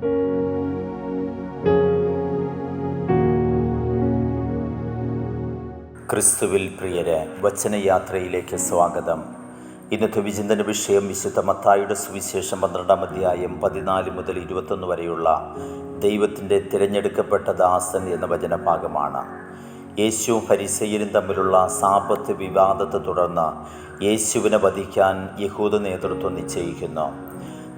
ക്രിസ്തുവിൽ പ്രിയരെ വചനയാത്രയിലേക്ക് സ്വാഗതം. ഇന്നത്തെ വിചിന്തന വിഷയം വിശുദ്ധ മത്തായുടെ സുവിശേഷം പന്ത്രണ്ടാം അധ്യായം പതിനാല് മുതൽ ഇരുപത്തൊന്ന് വരെയുള്ള ദൈവത്തിന്റെ തിരഞ്ഞെടുക്കപ്പെട്ട ദാസൻ എന്ന വചനഭാഗമാണ്. യേശുവും ഫരിസയരും തമ്മിലുള്ള സാപത്ത് വിവാദത്തെ തുടർന്ന് യേശുവിനെ വധിക്കാൻ യഹൂദ നേതൃത്വം നിശ്ചയിക്കുന്നു.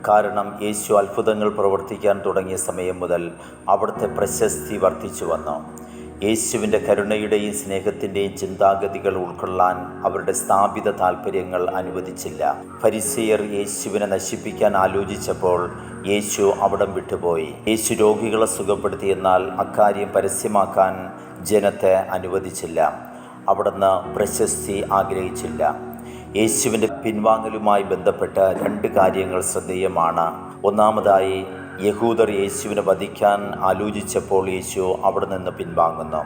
കാരണം യേശു അത്ഭുതങ്ങൾ പ്രവർത്തിക്കാൻ തുടങ്ങിയ സമയം മുതൽ അവിടുത്തെ പ്രശസ്തി വർദ്ധിച്ചു വന്നു. യേശുവിന്റെ കരുണയുടെയും സ്നേഹത്തിന്റെയും ചിന്താഗതികൾ ഉൾക്കൊള്ളാൻ അവരുടെ സ്ഥാപിത താല്പര്യങ്ങൾ അനുവദിച്ചില്ല. പരിസയർ യേശുവിനെ നശിപ്പിക്കാൻ ആലോചിച്ചപ്പോൾ യേശു അവിടം വിട്ടുപോയി. യേശു രോഗികളെ സുഖപ്പെടുത്തിയെന്നാൽ അക്കാര്യം പരസ്യമാക്കാൻ ജനത്തെ അനുവദിച്ചില്ല. അവിടുന്ന് പ്രശസ്തി ആഗ്രഹിച്ചില്ല. യേശുവിന്റെ പിൻവാങ്ങലുമായി ബന്ധപ്പെട്ട രണ്ട് കാര്യങ്ങൾ ശ്രദ്ധേയമാണ്. ഒന്നാമതായി യഹൂദർ യേശുവിനെ വധിക്കാൻ ആലോചിച്ചപ്പോൾ യേശു അവിടെ നിന്ന് പിൻവാങ്ങുന്നു.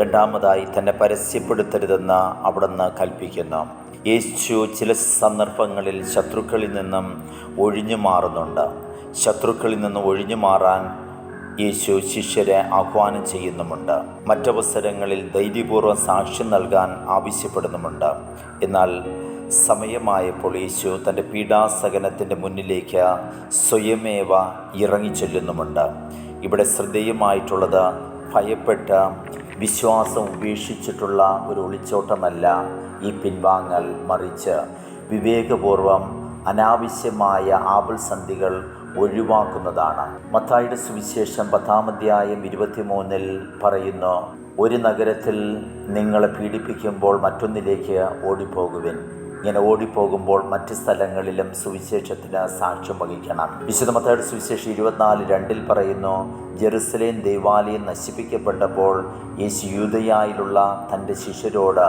രണ്ടാമതായി തന്നെ പരസ്യപ്പെടുത്തരുതെന്ന് അവിടുന്ന് കൽപ്പിക്കുന്നു. യേശു ചില സന്ദർഭങ്ങളിൽ ശത്രുക്കളിൽ നിന്നും ഒഴിഞ്ഞു മാറുന്നുണ്ട്. ശത്രുക്കളിൽ നിന്ന് ഒഴിഞ്ഞു മാറാൻ യേശു ശിഷ്യരെ ആഹ്വാനം ചെയ്യുന്നുമുണ്ട്. മറ്റവസരങ്ങളിൽ ധൈര്യപൂർവം സാക്ഷ്യം നൽകാൻ ആവശ്യപ്പെടുന്നുമുണ്ട്. എന്നാൽ സമയമായപ്പോൾ യേശു തന്റെ പീഡാസകനത്തിന്റെ മുന്നിലേക്ക് സ്വയമേവ ഇറങ്ങിച്ചെല്ലുന്നുമുണ്ട്. ഇവിടെ ശ്രദ്ധേയമായിട്ടുള്ളത് ഭയപ്പെട്ട് വിശ്വാസം ഉപേക്ഷിച്ചിട്ടുള്ള ഒരു ഒളിച്ചോട്ടമല്ല ഈ പിൻവാങ്ങൽ മറിച്ച് വിവേകപൂർവം അനാവശ്യമായ ആപൽസന്ധികൾ ഒഴിവാക്കുന്നതാണ്. മത്തായുടെ സുവിശേഷം പത്താമധ്യായം ഇരുപത്തിമൂന്നിൽ പറയുന്നു ഒരു നഗരത്തിൽ നിങ്ങളെ പീഡിപ്പിക്കുമ്പോൾ മറ്റൊന്നിലേക്ക് ഓടിപ്പോകുവിൻ. ഇങ്ങനെ ഓടിപ്പോകുമ്പോൾ മറ്റ് സ്ഥലങ്ങളിലും സുവിശേഷത്തിന് സാക്ഷ്യം വഹിക്കണം. വിശുദ്ധമത്തയുടെ സുവിശേഷം ഇരുപത്തിനാല് രണ്ടിൽ പറയുന്നു ജെറുസലേം ദേവാലയം നശിപ്പിക്കപ്പെട്ടപ്പോൾ യേശു യൂതയായിലുള്ള തന്റെ ശിഷ്യരോട്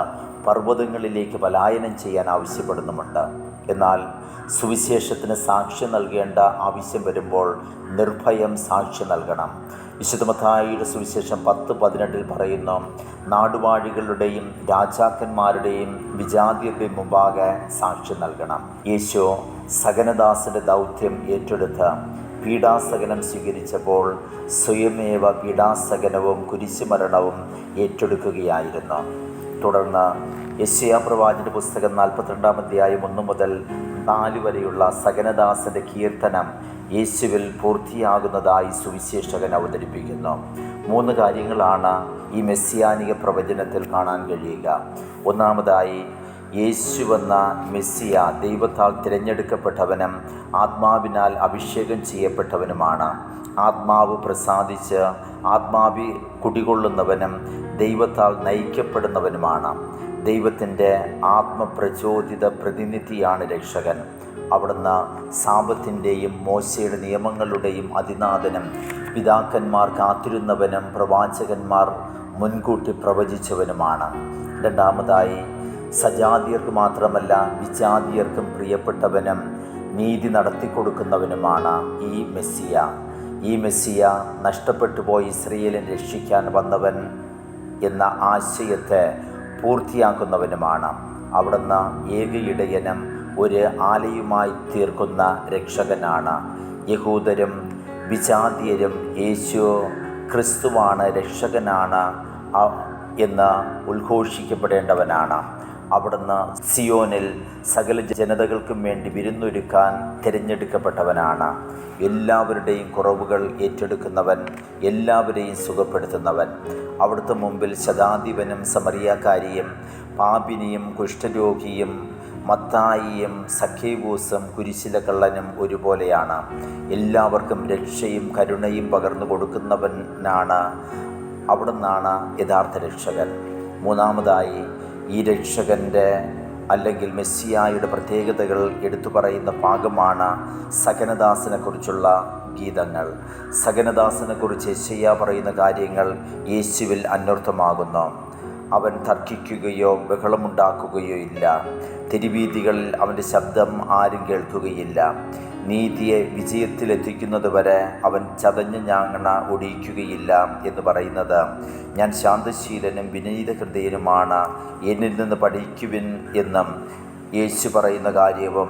പർവതങ്ങളിലേക്ക് പലായനം ചെയ്യാൻ ആവശ്യപ്പെടുന്നുമുണ്ട്. എന്നാൽ സുവിശേഷത്തിന് സാക്ഷ്യം നൽകേണ്ട ആവശ്യം വരുമ്പോൾ നിർഭയം സാക്ഷ്യം നൽകണം. വിശുദ്ധമത്തായിയുടെ സുവിശേഷം പത്ത് പതിനെട്ടിൽ പറയുന്നു നാടുവാഴികളുടെയും രാജാക്കന്മാരുടെയും വിജാതിയുടെയും മുമ്പാകെ സാക്ഷ്യം നൽകണം. യേശു സകനദാസിന്റെ ദൗത്യം ഏറ്റെടുത്ത് പീഡാസകനം സ്വീകരിച്ചപ്പോൾ സ്വയമേവ പീഡാസകനവും കുരിശുമരണവും ഏറ്റെടുക്കുകയായിരുന്നു. തുടർന്ന് യശയാ പ്രവാചന പുസ്തകം നാൽപ്പത്തിരണ്ടാം അധ്യായം ഒന്ന് മുതൽ നാല് വരെയുള്ള സകനദാസന്റെ കീർത്തനം യേശുവിൽ പൂർത്തിയാകുന്നതായി സുവിശേഷകൻ അവതരിപ്പിക്കുന്നു. മൂന്ന് കാര്യങ്ങളാണ് ഈ മെസ്സിയാനിക പ്രവചനത്തിൽ കാണാൻ കഴിയുക. ഒന്നാമതായി യേശുവെന്ന മെസ്സിയ ദൈവത്താൽ തിരഞ്ഞെടുക്കപ്പെട്ടവനും ആത്മാവിനാൽ അഭിഷേകം ചെയ്യപ്പെട്ടവനുമാണ്. ആത്മാവ് പ്രസാദിച്ച് ആത്മാവി കുടികൊള്ളുന്നവനും ദൈവത്താൽ നയിക്കപ്പെടുന്നവനുമാണ്. ദൈവത്തിന്റെ ആത്മപ്രചോദിത പ്രതിനിധിയാണ് രക്ഷകൻ. അവിടുന്ന് സാപത്തിന്റെയും മോശയുടെ നിയമങ്ങളുടെയും അതിനാഥനും പിതാക്കന്മാർ കാത്തിരുന്നവനും പ്രവാചകന്മാർ മുൻകൂട്ടി പ്രവചിച്ചവനുമാണ്. രണ്ടാമതായി സജാതിയർക്ക് മാത്രമല്ല വിജാതിയർക്കും പ്രിയപ്പെട്ടവനും നീതി നടത്തിക്കൊടുക്കുന്നവനുമാണ് ഈ മെസ്സിയ. ഈ മെസ്സിയ നഷ്ടപ്പെട്ടു പോയി ഇസ്രയേലിനെ രക്ഷിക്കാൻ വന്നവൻ എന്ന ആശയത്തെ പൂർത്തിയാക്കുന്നവനുമാണ്. അവിടുന്ന് ഏകയിടയനും ഒരു ആലയുമായി തീർക്കുന്ന രക്ഷകനാണ്. യഹൂദരും വിജാതിയരും യേശു ക്രിസ്തുവാണ് രക്ഷകനാണ് എന്ന് ഉദ്ഘോഷിക്കപ്പെടേണ്ടവനാണ്. അവിടുന്ന് സിയോനിൽ സകല ജനതകൾക്കും വേണ്ടി വിരുന്നൊരുക്കാൻ തിരഞ്ഞെടുക്കപ്പെട്ടവനാണ്. എല്ലാവരുടെയും കുറവുകൾ ഏറ്റെടുക്കുന്നവൻ എല്ലാവരെയും സുഖപ്പെടുത്തുന്നവൻ. അവിടുത്തെ മുമ്പിൽ ശതാധിപനും സമറിയാക്കാരിയും പാപിനിയും കുഷ്ഠരോഗിയും മത്തായിയും സഖേബൂസും കുരിശില കള്ളനും ഒരുപോലെയാണ്. എല്ലാവർക്കും രക്ഷയും കരുണയും പകർന്നു കൊടുക്കുന്നവനാണ് അവിടുന്നാണ് യഥാർത്ഥ രക്ഷകൻ. മൂന്നാമതായി ഈ രക്ഷകന്റെ അല്ലെങ്കിൽ മെസ്സിയായുടെ പ്രത്യേകതകൾ എടുത്തു പറയുന്ന ഭാഗമാണ് സകനദാസനെക്കുറിച്ചുള്ള ഗീതങ്ങൾ. സകനദാസനെക്കുറിച്ച് യേശയ്യ പറയുന്ന കാര്യങ്ങൾ യേശുവിൽ അന്വർത്ഥമാകുന്നു. അവൻ തർക്കിക്കുകയോ ബഹളമുണ്ടാക്കുകയോ ഇല്ല. തിരുവീതികളിൽ അവന്റെ ശബ്ദം ആരും കേൾക്കുകയില്ല. നീതിയെ വിജയത്തിലെത്തിക്കുന്നത് വരെ അവൻ ചതഞ്ഞ് ഞാങ്ങണ ഒടിയിക്കുകയില്ല എന്ന് പറയുന്നത്. ഞാൻ ശാന്തശീലനും വിനീത ഹൃദയനുമാണ് എന്നിൽ നിന്ന് പഠിക്കുവിൻ എന്നും യേശു പറയുന്ന കാര്യവും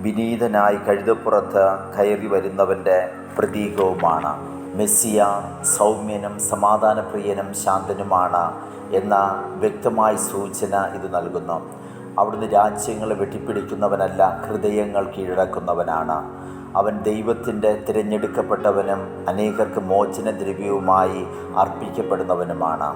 വിനീതനായി കഴുതപ്പുറത്ത് കയറി വരുന്നവന്റെ പ്രതീകവുമാണ്. മെസ്സിയ സൗമ്യനും സമാധാനപ്രിയനും ശാന്തനുമാണ് എന്ന വ്യക്തമായ സൂചന ഇത് നൽകുന്നു. അവിടുന്ന് രാജ്യങ്ങളെ വെട്ടിപ്പിടിക്കുന്നവനല്ല ഹൃദയങ്ങൾ കീഴടക്കുന്നവനാണ്. അവൻ ദൈവത്തിന്റെ തിരഞ്ഞെടുക്കപ്പെട്ടവനും അനേകർക്ക് മോചനദ്രവ്യവുമായി അർപ്പിക്കപ്പെടുന്നവനുമാണ്.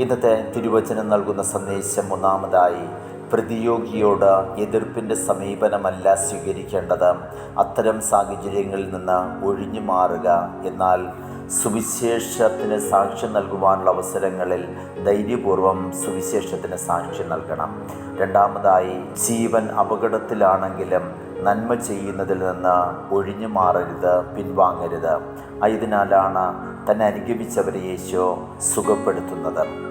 ഇന്നത്തെ തിരുവചനം നൽകുന്ന സന്ദേശം ഒന്നാമതായി പ്രതിയോഗിയോട് എതിർപ്പിന്റെ സമീപനമല്ല സ്വീകരിക്കേണ്ടത്. അത്തരം സാഹചര്യങ്ങളിൽ നിന്ന് ഒഴിഞ്ഞു മാറുക. എന്നാൽ സുവിശേഷത്തിന് സാക്ഷ്യം നൽകുവാനുള്ള അവസരങ്ങളിൽ ധൈര്യപൂർവം സുവിശേഷത്തിന് സാക്ഷ്യം നൽകണം. രണ്ടാമതായി ജീവൻ അപകടത്തിലാണെങ്കിലും നന്മ ചെയ്യുന്നതിൽ നിന്ന് ഒഴിഞ്ഞു മാറരുത് പിൻവാങ്ങരുത്. ആയതിനാലാണ് തന്നെ അനുഗമിച്ചവരെ യേശോ സുഖപ്പെടുത്തുന്നത്.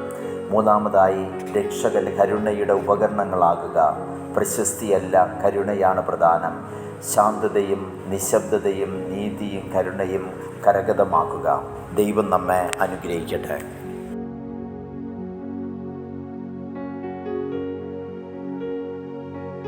മൂന്നാമതായി രക്ഷകൻ കരുണയുടെ ഉപകരണങ്ങളാകുക. പ്രശസ്തിയല്ല കരുണയാണ് പ്രധാനം. ശാന്തതയും നിശബ്ദതയും നീതിയും കരുണയും കരഗതമാക്കുക. ദൈവം നമ്മെ അനുഗ്രഹിക്കട്ടെ.